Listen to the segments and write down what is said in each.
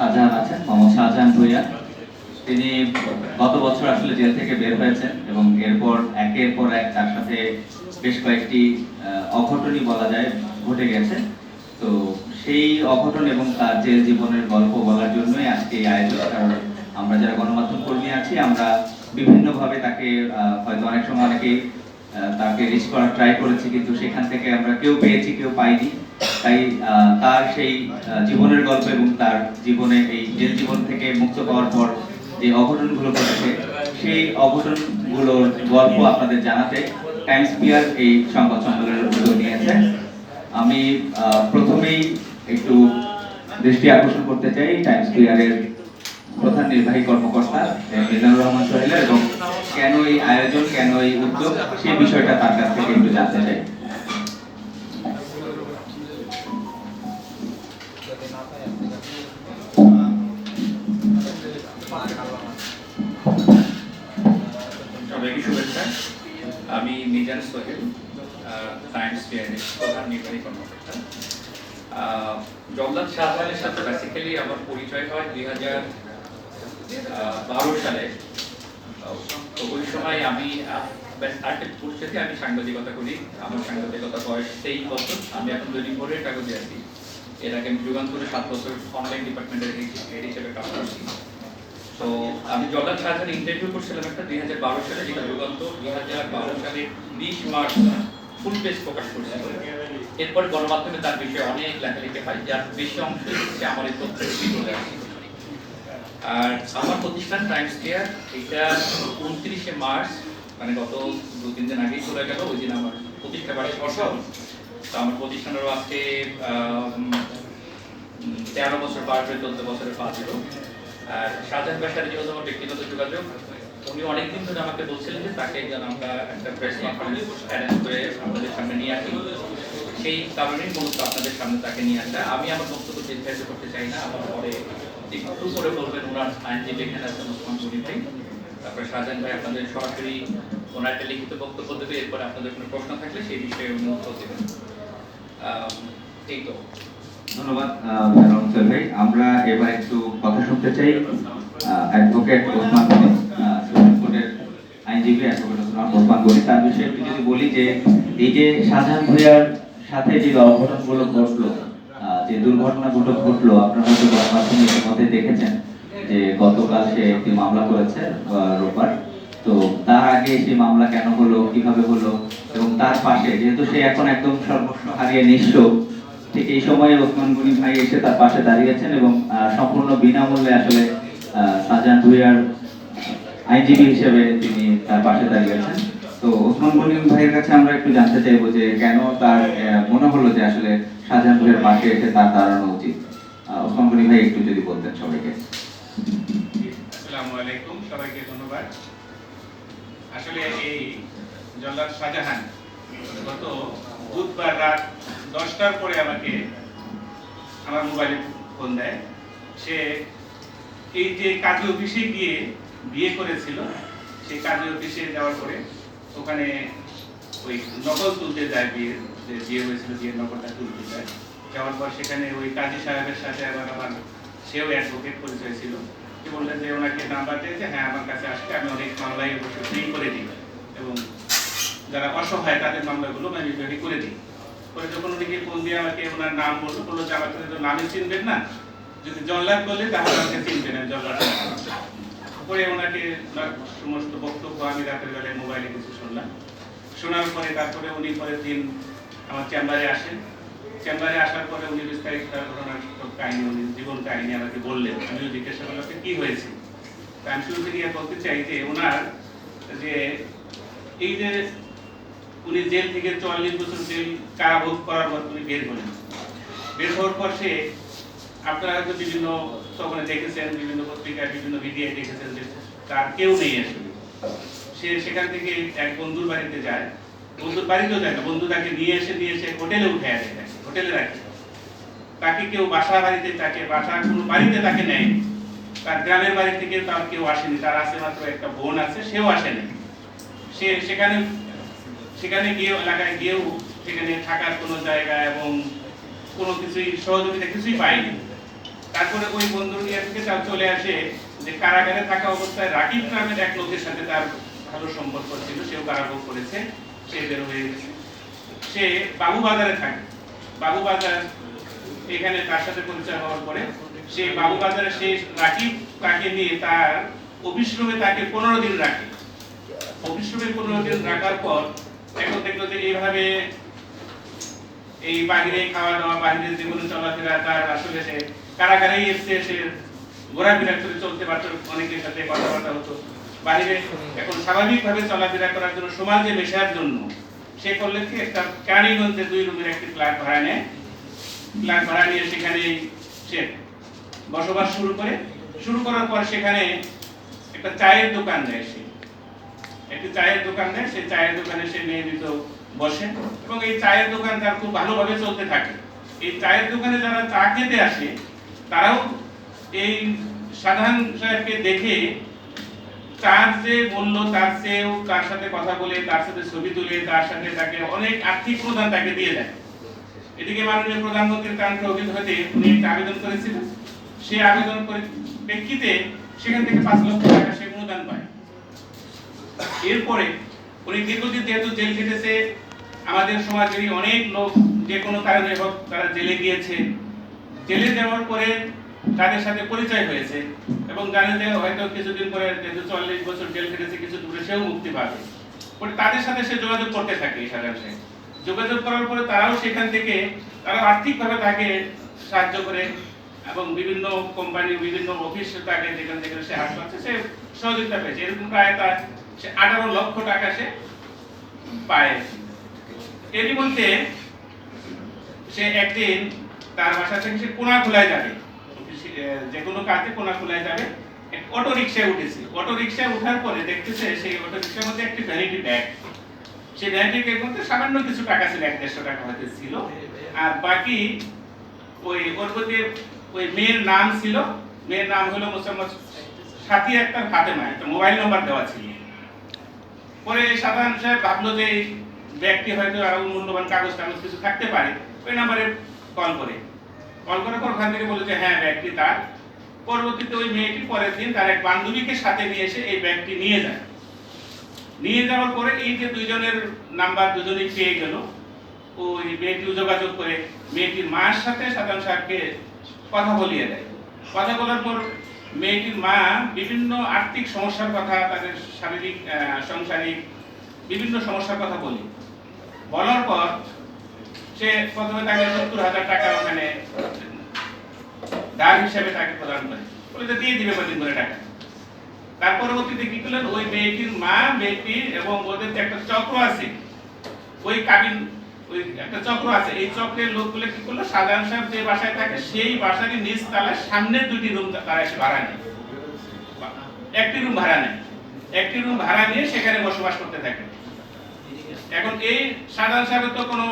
শাহজাহান আছেন মোহাম্মদ শাহজাহান ভুইয়া। তিনি গত বছর আসলে জেল থেকে বের হয়েছেন এবং এরপর একের পর এক তার সাথে বেশ কয়েকটি অঘটনই বলা যায় ঘটে গেছে। তো সেই অঘটন এবং তার জেল জীবনের গল্প বলার জন্যই আজকে এই আয়োজন কারণ আমরা যারা গণমাধ্যম কর্মী আছি আমরা বিভিন্নভাবে তাকে হয়তো অনেক সময় অনেকে আহ, তাকে রিচ করার ট্রাই করেছি কিন্তু সেখান থেকে আমরা কেউ পেয়েছি কেউ পাইনি। তাই তার সেই জীবনের গল্প এবং তার জীবনে এই জেল জীবন থেকে মুক্ত পাওয়ার পর যে অঘটনগুলো ঘটেছে, সেই অঘটনগুলোর গল্প আপনাদের জানাতে টাইমস পিয়ার এই সংবাদ সম্মেলনের উদ্যোগ নিয়েছে। আমি প্রথমেই একটু দৃষ্টি আকর্ষণ করতে চাই টাইমস পিয়ারের প্রধান নির্বাহী কর্মকর্তা মিজানুর রহমান সোহেল এবং কেন এই আয়োজন, কেন এই উদ্যোগ সেই বিষয়টা তার কাছ থেকে একটু জানতে চাই। আমি মিজান সোহেল সায়েন্স ফেয়ারের প্রধান নির্বাহী কর্মকর্তা। জগন্নাথ শাহজাহানের সাথে বেসিক্যালি আমার পরিচয় হয় দুই হাজার বারো সালে। ওই সময় আমি পরিস্থিতি আমি সাংবাদিকতা করি। আমার সাংবাদিকতা বয়স তেইশ বছর। আমি এখন দৈনিক ভোরের কাগজে আছি এর আগে আমি যুগান্তরে সাত বছর অনলাইন ডিপার্টমেন্টের হেড হিসেবে কাজ করছি। তো আমি জগন্নাথ শাহজাহান ইন্টারভিউ করছিলাম একটা দুই হাজার বারো সালে, যেটা যুগান্ত দুই হাজার বারো সালের বিশ মার্চ ফুল পেজ প্রকাশ করছিল। এরপর গণমাধ্যমে তার বিষয়ে অনেক লেখালেখি হয়, যার বেশি অংশ হচ্ছে আমার এই তথ্য চলে আর আমার প্রতিষ্ঠান টাইমস কেয়ার এটা উনত্রিশে মার্চ মানে গত দু তিন দিন আগেই চলে গেল, ওই দিন আমার প্রতিষ্ঠা বার্ষিক বর্ষ তো আমার প্রতিষ্ঠানেরও আজকে তেরো বছর পার হয়ে চোদ্দ বছরের পা ছিল আর ভাইয়ের সাথে যেহেতু আমার ব্যক্তিগত যোগাযোগ। উনি অনেকদিন ধরে আমাকে বলছিলেন যে তাকে যেন আমরা একটা প্রেস কনফারেন্স অ্যারেঞ্জ করে আপনাদের সামনে নিয়ে আসি। সেই কারণেই মূলত আপনাদের সামনে তাকে নিয়ে আসা। আমি আমার বক্তব্য দীর্ঘায়িত করতে চাই না। আমার পরে একটু করে বলবেন, ওনার আইনজীবী এখানে আছেন ওসমান গনি ভাই। তারপরে শাহজাহান ভাই আপনাদের সরাসরি ওনার একটা লিখিত বক্তব্য দেবে। এরপরে আপনাদের কোনো প্রশ্ন থাকলে সেই বিষয়ে উনি দেবেন। এই তো। ধন্যবাদ ভাই। আমরা এবার একটু শুনতে চাই অ্যাডভোকেট ওসমান গনি সুপ্রিম কোর্টের আইনজীবী অ্যাডভোকেট ওসমান ওসমান গনি, তার বিষয়ে একটু যদি বলি যে, এই যে শাহজাহান ভূঁইয়ার সাথে যে অঘটনগুলো ঘটলো যে দুর্ঘটনাগুলো ঘটলো, আপনারা হয়তো গণমাধ্যমে ইতিমধ্যে দেখেছেন যে গতকাল সে একটি মামলা করেছে রোববার। তো তার আগে সেই মামলা কেন হলো, কীভাবে হলো, এবং তার পাশে, যেহেতু সে এখন একদম সর্বস্ব হারিয়ে নিঃস্ব ঠিক এই সময়ে ওসমান গনি ভাই এসে তার পাশে দাঁড়িয়েছেন এবং সম্পূর্ণ বিনামূল্যে আসলে শাহজাহান ভুইয়ার আইনজীবী হিসেবে তিনি তার পাশে দাঁড়িয়েছেন। তো ওসমান গনি ভাইয়ের কাছে আমরা একটু জানতে চাইব যে কেন তার মনে হলো যে আসলে শাহজাহান ভুইয়ার পাশে এসে তার দাঁড়ানো উচিত। ওসমান গনি ভাই একটু যদি বলতেন সবাইকে ধন্যবাদ। আসলে এই জল্লাদ শাহজাহান, গত বুধবার রাত দশটার পরে আমাকে আমার মোবাইলে ফোন দেয়। সে এই যে কাজী অফিসে গিয়ে বিয়ে করেছিল, সেই কাজী অফিসে যাওয়ার পরে ওখানে ওই নকল তুলতে যায় বিয়ে বিয়ে হয়েছিল, বিয়ের নকলটা তুলতে যায়। যাওয়ার পর সেখানে ওই কাজী সাহেবের সাথে আবার আমার, সেও অ্যাডভোকেট পরিচয় ছিল। সে বললেন যে ওনাকে নাম্বার দিয়েছে হ্যাঁ আমার কাছে আসলে আমি অনেক মামলায় অবশ্যই ফ্রি করে দিই। এবং যারা অসহায়, তাদের মামলাগুলো রেডি করে দিই। পরে যখন উনি ফোন দিয়ে আমাকে ওনার নাম বলল বলল যে আমাকে তো নামে চিনবেন না। যদি জল্লাদ বললে তাহলে আমাকে চিনবেন জল্লাদ পরে ওনাকে সমস্ত বক্তব্য আমি রাতের বেলায় মোবাইলে কিছু শুনলাম। শোনার পরে তারপরে উনি পরের দিন আমার চেম্বারে আসেন। চেম্বারে আসার পরে উনি বিস্তারিত তার ঘটনার কাহিনী, উনি জীবন কাহিনী আমাকে বললেন। আমিও জিজ্ঞাসা করলাম কি হয়েছে? তা আমি শুরু থেকে বলতে চাই যে ওনার যে এই যে উনি জেল থেকে চুয়াল্লিশ বছর জেল কারাভোগ করার পর উনি বের হলেন। বের হওয়ার পর সে আপনারা হয়তো বিভিন্ন তখন দেখেছেন, বিভিন্ন পত্রিকায়, বিভিন্ন মিডিয়ায় দেখেছেন যে তার কেউ নেই আসলে। সে সেখান থেকে এক বন্ধুর বাড়িতে যায়। বন্ধুর বাড়িতেও যায় না, বন্ধু তাকে নিয়ে এসে নিয়ে এসে হোটেলে উঠে আসে হোটেলে রাখে। তাকে কেউ বাসা বাড়িতে, তাকে বাসা কোনো বাড়িতে তাকে নেয় তার গ্রামের বাড়ি থেকে তার কেউ আসেনি, তার আছে মাত্র একটা বোন আছে, সেও আসেনি। সে সেখানে সেখানে গিয়ে এলাকায় গিয়েও সেখানে থাকার কোনো জায়গা এবং কোনো কিছুই, সহযোগিতা কিছুই পায়নি তারপরে ওই বন্ধুর ইয়ে থেকে তার চলে আসে যে কারাগারে থাকা অবস্থায় রাকিব নামের এক লোকের সাথে তার ভালো সম্পর্ক ছিল, সেও কারাভোগ করেছে, সে বের হয়ে গেছে। সে বাবু বাজারে থাকে। বাবু বাজার, এখানে তার সাথে পরিচয় হওয়ার পরে সে বাবু বাজারে সে রাকিব তাকে নিয়ে তার অফিস রুমে তাকে পনেরো দিন রাখে। অফিস রুমে পনেরো দিন রাখার পর এখন দেখল যে এইভাবে এই বাহিরে খাওয়া দাওয়া, বাহিরে জীবনে চলাফেরা, তার আসলে সে কারাগারেই সে ঘোরাফেরা করে চলতে পারতো, অনেকের সাথে কথাবার্তা হতো। বাইরে এখন স্বাভাবিকভাবে চলাফেরা করার জন্য সমাজে মেশার জন্য সে করলে কি একটা কারিগঞ্জে দুই রুমের একটি ফ্ল্যাট ভাড়া নেয়। ফ্ল্যাট ভাড়া নিয়ে সেখানে সে বসবাস শুরু করে। শুরু করার পর সেখানে একটা চায়ের দোকান দেয় সে। একটি চায়ের দোকান দেয় সেই চায়ের দোকানে সে নিয়মিত বসে এবং এই চায়ের দোকান তার খুব ভালোভাবে চলতে থাকে। এই চায়ের দোকানে যারা চা খেতে আসে, তারাও এই সাধারণ সাহেবকে দেখে তার যে মূল্য, তার চেয়েও তার সাথে কথা বলে, তার সাথে ছবি তুলে, তার সাথে তাকে অনেক আর্থিক প্রদান তাকে দিয়ে দেয়। এদিকে মাননীয় প্রধানমন্ত্রীর কান্ট্রি অভিযোগ হতে উনি একটা আবেদন করেছিলেন। সেই আবেদন করে প্রেক্ষিতে সেখান থেকে পাঁচ লক্ষ টাকা সে অনুদান পায়। এরপরে উনি দীর্ঘদিন যেহেতু জেল খেটেছে, আমাদের সমাজেরই অনেক লোক যে কোনো কারণে হোক তারা জেলে গিয়েছে। জেলে যাওয়ার পরে তাদের সাথে পরিচয় হয়েছে এবং জানে যে হয়তো কিছুদিন পরে যেহেতু চল্লিশ বছর জেল খেটেছে, কিছু দূরে সেও মুক্তি পাবে। পরে তাদের সাথে সে যোগাযোগ করতে থাকে এই সাধারণে যোগাযোগ করার পরে তারাও সেখান থেকে, তারা আর্থিকভাবে তাকে সাহায্য করে এবং বিভিন্ন কোম্পানি, বিভিন্ন অফিস তাকে যেখান থেকে সে হাত পাচ্ছে, সে সহযোগিতা পেয়েছে। এরকম প্রায় তার সে আঠারো লক্ষ টাকা সে পায়। এরই মধ্যে সে একদিন তার বাসা থেকে সে কোনা খোলায় যাবে যে কোনো কাজে কোনা খোলায় যাবে। অটো রিক্সায় উঠেছে। অটো রিক্সায় ওঠার পরে দেখতেছে সেই অটো রিক্সার মধ্যে একটি ভ্যানিটি ব্যাগ। সেই ভ্যানিটি ব্যাগের মধ্যে সামান্য কিছু টাকা ছিল, এক দেড়শো টাকা হয়তো ছিল। আর বাকি ওই ওর মধ্যে ওই মেয়ের নাম ছিল। মেয়ের নাম হলো মোসাম্মদ সাথী একটা ফাতেমা। একটা মোবাইল নাম্বার দেওয়া ছিল। পরে সাধারণ সাহেব ভাবলো যে ব্যক্তি হয়তো আরও মূল্যবান কাগজ টাগজ কিছু থাকতে পারে। ওই নাম্বারে কল করে। কল করার পর ওখান থেকে বলে যে হ্যাঁ ব্যাগটি তার। পরবর্তীতে ওই মেয়েটি পরের দিন তার এক বান্ধবীকে সাথে নিয়ে এসে এই ব্যাগটি নিয়ে যায়। নিয়ে যাওয়ার পরে এই যে দুইজনের নাম্বার দুজনেই পেয়ে গেল। ওই মেয়েটিও যোগাযোগ করে, মেয়েটির মার সাথে সাধারণ সাহেবকে কথা বলিয়ে দেয়। কথা বলার পর মেয়েটির মা বিভিন্ন আর্থিক সমস্যার কথা, তাদের শারীরিক সাংসারিক বিভিন্ন সমস্যার কথা বলি। বলার পর সে প্রথমে তাকে সত্তর হাজার টাকা ওখানে দান হিসেবে তাকে প্রদান করে। বলে যে দিয়ে দিবে কদিন করে টাকা। তার পরবর্তীতে কি করলেন? ওই মেয়েটির মা, মেয়েটি এবং ওদের যে একটা চক্র আছে, ওই কাবিন ওই একটা চক্র আছে। এই চক্রের লোকগুলো কি করল? সাধারণ সাহেব যে বাসায় থাকে, সেই বাসারই নিচ তলায় সামনের দুটি রুম তারা এসে ভাড়া নেয়। একটি রুম ভাড়া নেয়। একটি রুম ভাড়া নিয়ে সেখানে বসবাস করতে থাকে। এখন এই সাধারণ সাহেবের তো কোনো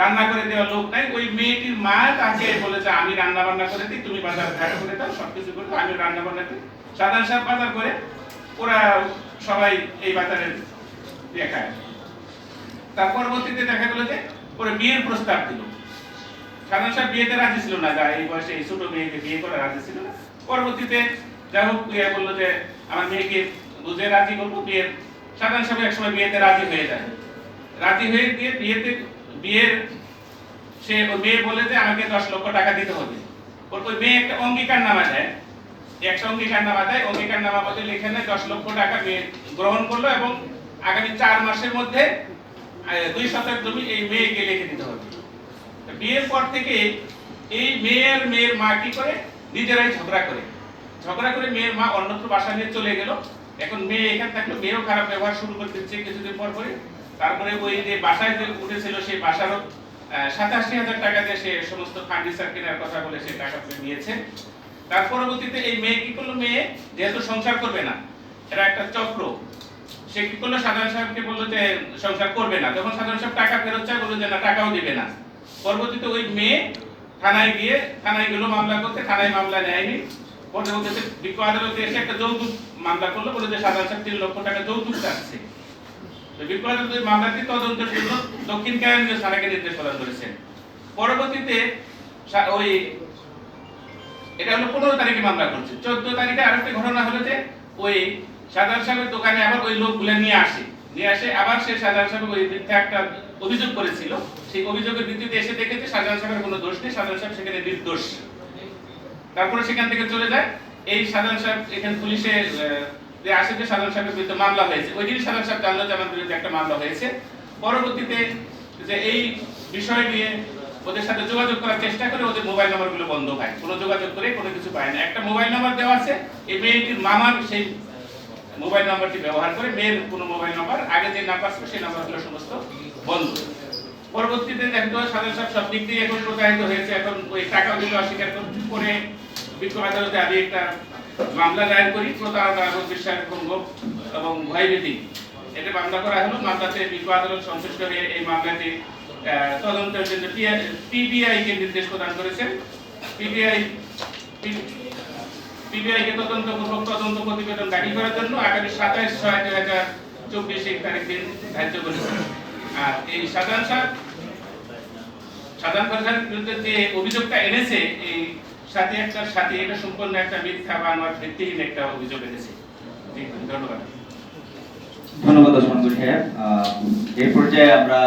রান্না করে দেওয়ার লোক নাই। ওই মেয়েটির মা তাকে বলেছে, আমি রান্না বান্না করে দিই, তুমি বাজার ঘাট করে দাও, সবকিছু করে আমি রান্না বান্না করি। সাধারণ সাহেব বাজার করে, ওরা সবাই এই বাজারের ইয়ে খায়। তার পরবর্তীতে দেখা গেল যে পরে বিয়ের প্রস্তাব দিল। সাধারণ সাহেব বিয়েতে রাজি ছিল না, যা এই বয়সে এই ছোট মেয়েকে বিয়ে করে রাজি ছিল না। পরবর্তীতে যাই হোক ইয়ে বলল যে, আমার মেয়েকে বুঝে রাজি করব, বিয়ের সাধারণ সাহেব একসময় বিয়েতে রাজি হয়ে যায়। রাজি হয়ে গিয়ে বিয়েতে, বিয়ের, সে মেয়ে বলে যে, আমাকে দশ লক্ষ টাকা দিতে হবে। ওর ওই মেয়ে একটা অঙ্গীকার নামা দেয় একটা অঙ্গীকার নামা দেয়। অঙ্গীকার নামা বলতে নেয় দশ লক্ষ টাকা মেয়ে গ্রহণ করল এবং আগামী চার মাসের মধ্যে দুই শতক জমি এই মেয়েকে লিখে দিতে হবে। বিয়ের পর থেকে এই মেয়ের মেয়ের মা কি করে? নিজেরাই ঝগড়া করে। ঝগড়া করে মেয়ের মা অন্যত্র বাসা নিয়ে চলে গেল। এখন মেয়ে এখানে থাকল, মেয়েও খারাপ ব্যবহার শুরু করে দিচ্ছে কিছুদিন পর পরে তারপরে ওই যে বাসায় যে উঠেছিল, সেই বাসারও সাতাশি হাজার টাকা দিয়ে সে সমস্ত ফার্নিচার কেনার কথা বলে সে টাকা নিয়েছে। তার পরবর্তীতে এই মেয়ে কি করল? মেয়ে যেহেতু সংসার করবে না, এটা একটা চক্র। সে কি করল সাধারণ সাহেবকে বলল যে সংসার করবে না? যখন সাধারণ সাহেব টাকা ফেরত চায়, বলল যে না, টাকাও দিবে না। পরবর্তীতে ওই মেয়ে থানায় গিয়ে, থানায় গেলো, মামলা করতে, থানায় মামলা নেয়নি। পরবর্তীতে বিজ্ঞ আদালতে এসে একটা যৌতুক মামলা করল, বলে যে সাধারণ সাহেব তিন লক্ষ টাকা যৌতুক চাচ্ছে। বিজ্ঞ আদালত মামলাটি তদন্তের জন্য দক্ষিণ কেরানীয় থানাকে নির্দেশ প্রদান করেছেন পরবর্তীতে ওই এটা হলো পনেরো তারিখে মামলা করছে। চোদ্দ তারিখে আরেকটা ঘটনা হলো যে ওই সাধারণ সাহেবের দোকানে আবার ওই লোকগুলো নিয়ে আসে। নিয়ে আসে, আবার সে সাধারণ সাহেব ওই মিথ্যা একটা অভিযোগ করেছিল। সেই অভিযোগের ভিত্তিতে এসে দেখেছে সাধারণ সাহেবের কোনো দোষ নেই, সাধারণ সাহেব সেখানে নির্দোষ। তারপরে সেখান থেকে চলে যায়। এই সাধারণ সাহেব এখানে পুলিশে যে আসে যে সাধারণ সাহেবের বিরুদ্ধে মামলা হয়েছে। ওই দিনই সাধারণ সাহেব জানলো যে আমার বিরুদ্ধে একটা মামলা হয়েছে। পরবর্তীতে যে এই বিষয় নিয়ে ওদের সাথে যোগাযোগ করার চেষ্টা করে ওদের মোবাইল নাম্বারগুলো বন্ধ হয়। কোনো যোগাযোগ করে কোনো কিছু পায় না। একটা মোবাইল নাম্বার দেওয়া আছে। এই মেয়েটির মামার সেই মোবাইল নাম্বারটি ব্যবহার করে মেয়ের কোনো মোবাইল নাম্বার, আগে যে নাম্বার ছিল সেই নাম্বারগুলো সমস্ত বন্ধ। পরবর্তীতে দেখতো সাধারণ সাহেব সব দিক দিয়ে এখন প্রতারিত হয়েছে। এখন ওই টাকা দিতে অস্বীকার করে- বিক্ষোভ আদালতে আমি একটা মামলা দায়ের করি প্রতারণা এবং বিশ্বাসভঙ্গ এবং ভয়ভীতি। এটা মামলা করা হলো। মামলাতে বিক্ষোভ আদালত সংশ্লিষ্ট হয়ে এই মামলাটি তদন্তের জন্য পিবিআই কে নির্দেশ প্রদান করেছেন। পিবিআই পিবিআই কে তদন্তপূর্বক তদন্ত প্রতিবেদন দাখিল করার জন্য আগামী সাতাইশ ছয় দুই হাজার চব্বিশ তারিখ দিন ধার্য করেছে। আর এই সাধারণ সাহেব সাধারণ সরকারের বিরুদ্ধে যে অভিযোগটা এনেছে, এই সাথে একটার সাথে এটা সম্পূর্ণ একটা মিথ্যা বা আমার ভিত্তিহীন একটা অভিযোগ এনেছে। ধন্যবাদ। ধন্যবাদ ওসমান গনি সাহেব। এই পর্যায়ে আমরা